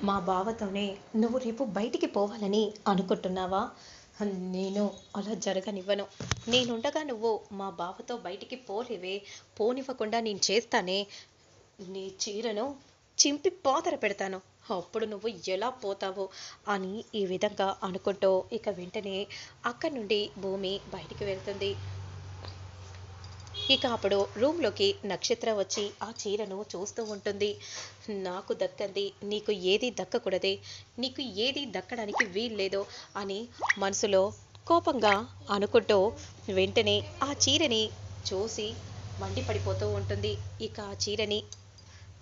మా బావతోనే నువ్వు రేపు బయటికి పోవాలని అనుకుంటున్నావా? నేను అలా జరగనివ్వను. నేనుండగా నువ్వు మా బావతో బయటికి పోలేవే. పోనివ్వకుండా నేను చేస్తానే. నీ చీరను చింపి పాతర పెడతాను. అప్పుడు నువ్వు ఎలా పోతావో అని ఈ విధంగా అనుకుంటూ ఇక వెంటనే అక్కడి నుండి భూమి బయటికి వెళ్తుంది. ఇక అప్పుడు రూమ్లోకి నక్షత్ర వచ్చి ఆ చీరను చూస్తూ ఉంటుంది. నాకు దక్కంది నీకు ఏది దక్కకూడదే నీకు ఏది దక్కడానికి వీల్లేదో అని మనసులో కోపంగా అనుకుంటూ వెంటనే ఆ చీరని చూసి మండిపడిపోతూ ఉంటుంది. ఇక ఆ చీరని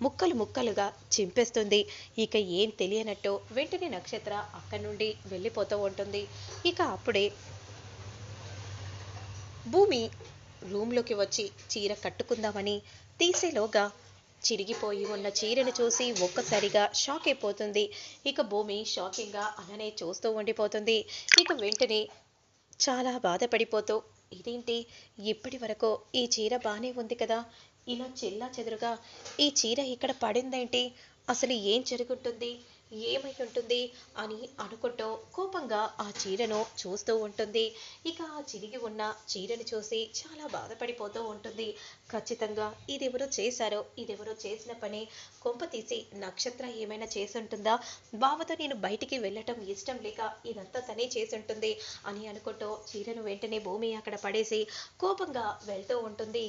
ముక్కలు ముక్కలుగా చింపేస్తుంది. ఇక ఏం తెలియనట్టు వెంటనే నక్షత్ర అక్కడి నుండి వెళ్ళిపోతూ ఉంటుంది. ఇక అప్పుడే భూమి రూమ్లోకి వచ్చి చీర కట్టుకుందామని తీసేలోగా చిరిగిపోయి ఉన్న చీరను చూసి ఒక్కసారిగా షాక్ అయిపోతుంది. ఇక భూమి షాకింగ్గా అలానే చూస్తూ ఉండిపోతుంది. ఇక వెంటనే చాలా బాధపడిపోతూ ఇదేంటి? ఇప్పటి వరకు ఈ చీర బాగానే ఉంది కదా? ఇలా చెల్లా చెదురుగా ఈ చీర ఇక్కడ పడిందేంటి? అసలు ఏం జరుగుంటుంది ఏమై ఉంటుంది అని అనుకుంటూ కోపంగా ఆ చీరను చూస్తూ ఉంటుంది. ఇక ఆ చిరిగి ఉన్న చీరను చూసి చాలా బాధపడిపోతూ ఉంటుంది. ఖచ్చితంగా ఇదెవరో చేశారో ఇదెవరో చేసిన పని కొంప తీసి నక్షత్ర ఏమైనా చేసుంటుందా? బావతో నేను బయటికి వెళ్ళటం ఇష్టం లేక ఇదంతా తనే చేసుంటుంది అని అనుకుంటూ చీరను వెంటనే భూమి అక్కడ పడేసి కోపంగా వెళ్తూ ఉంటుంది.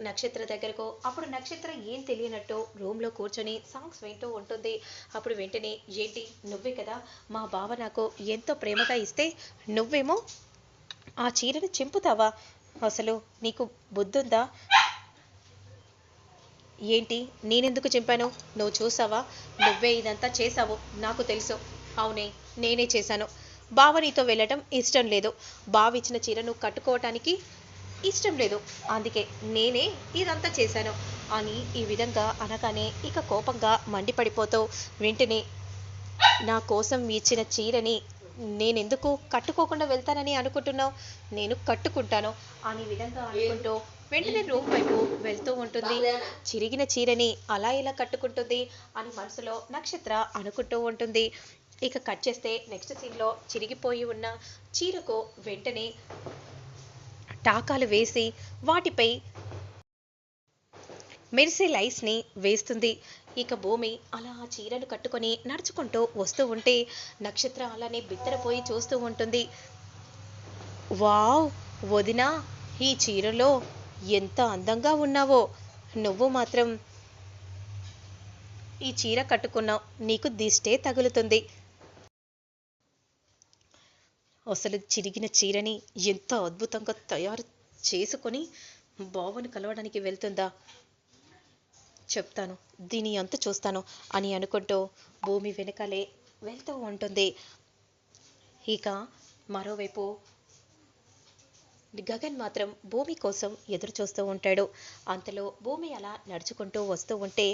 నక్షత్ర దగ్గరకు. అప్పుడు నక్షత్ర ఏం తెలియనట్టు రూమ్లో కూర్చొని సాంగ్స్ వింటూ ఉంటుంది. అప్పుడు వెంటనే ఏంటి? నువ్వే కదా? మా బావ నాకు ఎంతో ప్రేమగా ఇస్తే నువ్వేమో ఆ చీరను చింపుతావా? అసలు నీకు బుద్ధుందా? ఏంటి? నేనెందుకు చింపాను? నువ్వు చూసావా? నువ్వే ఇదంతా చేసావు నాకు తెలుసు. అవునే నేనే చేశాను. బావ నీతో వెళ్ళటం ఇష్టం లేదు. బావిచ్చిన చీరను కట్టుకోవటానికి ఇష్టం లేదు. అందుకే నేనే ఇదంతా చేశాను. అని ఈ విధంగా అనగానే ఇక కోపంగా మండిపడిపోతూ వెంటనే నా కోసం ఇచ్చిన చీరని నేనెందుకు కట్టుకోకుండా వెళ్తానని అనుకుంటున్నావు? నేను కట్టుకుంటాను అని విధంగా అనుకుంటూ వెంటనే రూమ్ వైపు వెళ్తూ ఉంటుంది. చిరిగిన చీరని అలా ఇలా కట్టుకుంటుంది అని మనసులో నక్షత్ర అనుకుంటూ ఉంటుంది. ఇక కట్ చేస్తే నెక్స్ట్ సీన్లో చిరిగిపోయి ఉన్న చీరకు వెంటనే టాకాలు వేసి వాటిపై మెరిసే లైట్స్ని వేస్తుంది. ఇక భూమి అలా ఆ చీరను కట్టుకొని నడుచుకుంటూ వస్తూ ఉంటే నక్షత్ర అలానే బిత్తరపోయి చూస్తూ ఉంటుంది. వావ్ వదినా ఈ చీరలో ఎంత అందంగా ఉన్నావో. నువ్వు మాత్రం ఈ చీర కట్టుకున్నావు. నీకు దిష్టే తగులుతుంది. అసలు చిరిగిన చీరని ఎంత అద్భుతంగా తయారు చేసుకొని బావను కలవడానికి వెళ్తుందా? చెప్తాను. దీని అంత చూస్తాను అని అనుకుంటూ భూమి వెనకాలే వెళ్తూ ఉంటుంది. ఇక మరోవైపు గగన్ మాత్రం భూమి కోసం ఎదురు చూస్తూ ఉంటాడు. అంతలో భూమి అలా నడుచుకుంటూ వస్తూ ఉంటే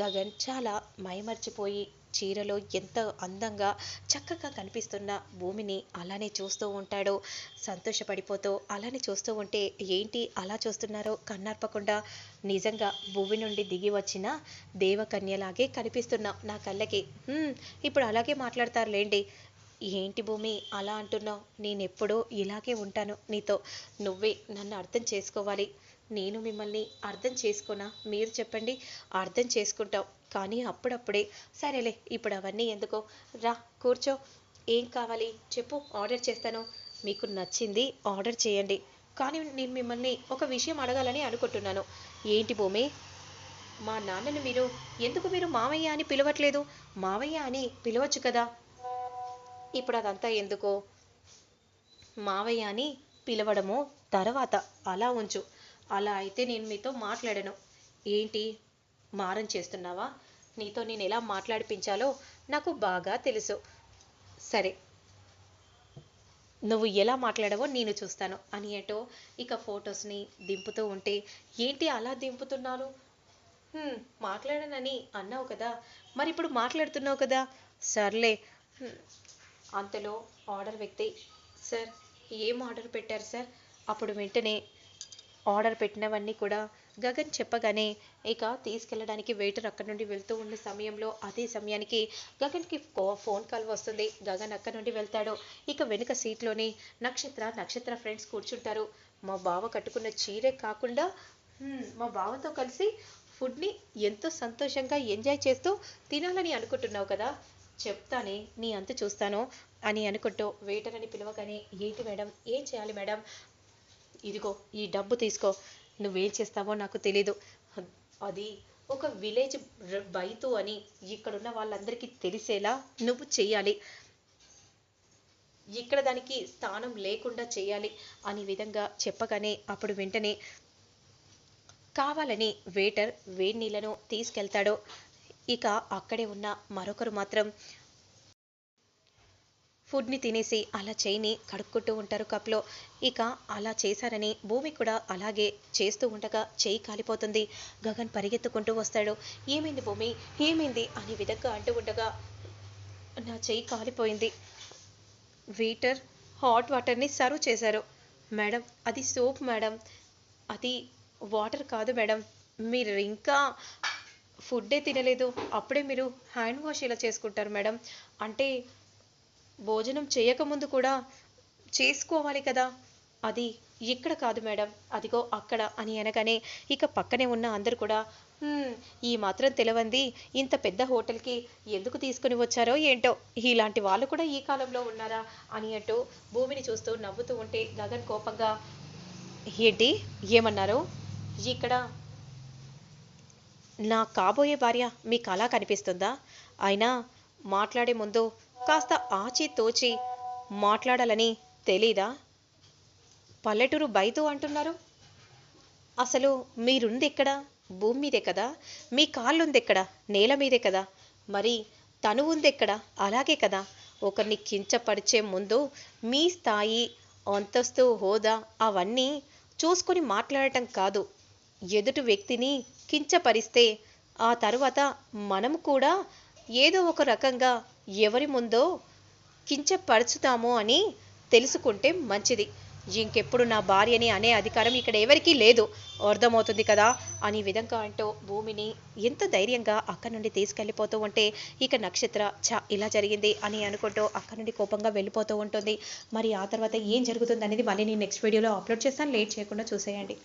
గగన్ చాలా మైమర్చిపోయి చీరలో ఎంత అందంగా చక్కగా కనిపిస్తున్న భూమిని అలానే చూస్తూ ఉంటాడు. సంతోషపడిపోతూ అలానే చూస్తూ ఉంటే ఏంటి అలా చూస్తున్నారో కన్నార్పకుండా నిజంగా భూమి నుండి దిగి వచ్చిన దేవకన్యలాగే కనిపిస్తున్నావు నా కళ్ళకి. ఇప్పుడు అలాగే మాట్లాడతారులేండి. ఏంటి భూమి అలా అంటున్నావు? నేను ఎప్పుడూ ఇలాగే ఉంటాను నీతో. నువ్వే నన్ను అర్థం చేసుకోవాలి. నేను మిమ్మల్ని అర్థం చేసుకోనా మీరు చెప్పండి అర్థం చేసుకుంటాం. కానీ అప్పుడప్పుడే సరేలే ఇప్పుడు అవన్నీ ఎందుకో. రా కూర్చో. ఏం కావాలి? చెప్పు ఆర్డర్ చేస్తాను. మీకు నచ్చింది ఆర్డర్ చేయండి. కానీ నేను మిమ్మల్ని ఒక విషయం అడగాలని అనుకుంటున్నాను. ఏంటి భూమి? మా నాన్నని మీరు ఎందుకు మీరు మావయ్య అని పిలవట్లేదు? మావయ్య అని పిలవచ్చు కదా? ఇప్పుడు అదంతా ఎందుకో? మావయ్య అని పిలవడము తర్వాత. అలా ఉంచు. అలా అయితే నేను మీతో మాట్లాడను. ఏంటి? మారం చేస్తున్నావా? నీతో నేను ఎలా మాట్లాడిపించాలో నాకు బాగా తెలుసు. సరే. నువ్వు ఎలా మాట్లాడవో నేను చూస్తాను అని ఏటో ఇక ఫొటోస్ని దింపుతూ ఉంటే ఏంటి అలా దింపుతున్నాను మాట్లాడనని అన్నావు కదా. మరి ఇప్పుడు మాట్లాడుతున్నావు కదా? సర్లే. అంతలో ఆర్డర్ వ్యక్తి సార్ ఏం ఆర్డర్ పెట్టారు సార్? అప్పుడు వెంటనే ఆర్డర్ పెట్టినవన్నీ కూడా గగన్ చెప్పగానే ఇక తీసుకెళ్ళడానికి వెయిటర్ అక్కడి నుండి వెళ్తూ ఉన్న సమయంలో అదే సమయానికి గగన్కి ఫోన్ కాల్ వస్తుంది. గగన్ అక్కడి నుండి వెళ్తాడు. ఇక వెనుక సీట్లోని నక్షత్ర నక్షత్ర ఫ్రెండ్స్ కూర్చుంటారు. మా బావ కట్టుకున్న చీరే కాకుండా మా బావతో కలిసి ఫుడ్ని ఎంతో సంతోషంగా ఎంజాయ్ చేస్తూ తినాలని అనుకుంటున్నావు కదా? చెప్తానే నీ అంత చూస్తాను అని అనుకుంటూ వెయిటర్ అని పిలవగానే ఏంటి మేడం? ఏం చేయాలి మేడం? ఇదిగో ఈ డబ్బు తీసుకో. నువ్వేం చేస్తావో నాకు తెలీదు. అది ఒక విలేజ్ బయతు బైతు అని ఇక్కడున్న వాళ్ళందరికీ తెలిసేలా నువ్వు చెయ్యాలి. ఇక్కడ దానికి స్థానం లేకుండా చేయాలి అనే విధంగా చెప్పగానే అప్పుడు వెంటనే కావాలని వేటర్ వేడి నీళ్ళను తీసుకెళ్తాడు. ఇక అక్కడే ఉన్న మరొకరు మాత్రం ఫుడ్ని తినేసి అలా చేయిని కడుక్కుంటూ ఉంటారు కప్లో. ఇక అలా చేశారని భూమి కూడా అలాగే చేస్తూ ఉండగా చేయి కాలిపోతుంది. గగన్ పరిగెత్తుకుంటూ వస్తాడు. ఏమైంది భూమి? ఏమైంది? అనే విధంగా అంటూ ఉండగా నా చేయి కాలిపోయింది. వెయిటర్ హాట్ వాటర్ని సర్వ్ చేశారు. మేడం అది సోప్ మేడం. అది వాటర్ కాదు మేడం. మీరు ఇంకా ఫుడ్డే తినలేదు. అప్పుడే మీరు హ్యాండ్ వాష్ ఇలా చేసుకుంటారు మేడం. అంటే భోజనం చేయకముందు కూడా చేసుకోవాలి కదా? అది ఇక్కడ కాదు మేడం. అదిగో అక్కడ అని అనగానే ఇక పక్కనే ఉన్న అందరు కూడా ఈ మాత్రం తెలవంది. ఇంత పెద్ద హోటల్కి ఎందుకు తీసుకుని వచ్చారో ఏంటో? ఇలాంటి వాళ్ళు కూడా ఈ కాలంలో ఉన్నారా? అని అంటూ భూమిని చూస్తూ నవ్వుతూ ఉంటే గగన్ కోపంగా ఏంటి? ఏమన్నారు? ఇక్కడ నా కాబోయే భార్య మీకు అలా కనిపిస్తుందా? అయినా మాట్లాడే ముందు కాస్త ఆచి తోచి మాట్లాడాలని తెలీదా? పల్లెటూరు బయతు అంటున్నారు. అసలు మీరుంది ఎక్కడ భూమి మీదే కదా మీ కాళ్ళుంది ఎక్కడ నేల మీదే కదా మరి తను ఉంది ఎక్కడ అలాగే కదా ఒకరిని కించపరిచే ముందు మీ స్థాయి అంతస్తు హోదా అవన్నీ చూసుకొని మాట్లాడటం కాదు. ఎదుటి వ్యక్తిని కించపరిస్తే ఆ తర్వాత మనం కూడా ఏదో ఒక రకంగా ఎవరి ముందో కించపరచుతామో అని తెలుసుకుంటే మంచిది. ఇంకెప్పుడు నా భార్యని అనే అధికారం ఇక్కడ ఎవరికీ లేదు. అర్థమవుతుంది కదా? అనే విధంగా అంటూ భూమిని ఎంత ధైర్యంగా అక్కడి నుండి తీసుకెళ్ళిపోతూ ఉంటే ఇక నక్షత్ర చ ఇలా జరిగింది అని అనుకుంటూ అక్కడి నుండి కోపంగా వెళ్ళిపోతూ ఉంటుంది. మరి ఆ తర్వాత ఏం జరుగుతుంది అనేది మళ్ళీ నేను నెక్స్ట్ వీడియోలో అప్లోడ్ చేస్తాను. లేట్ చేయకుండా చూసేయండి.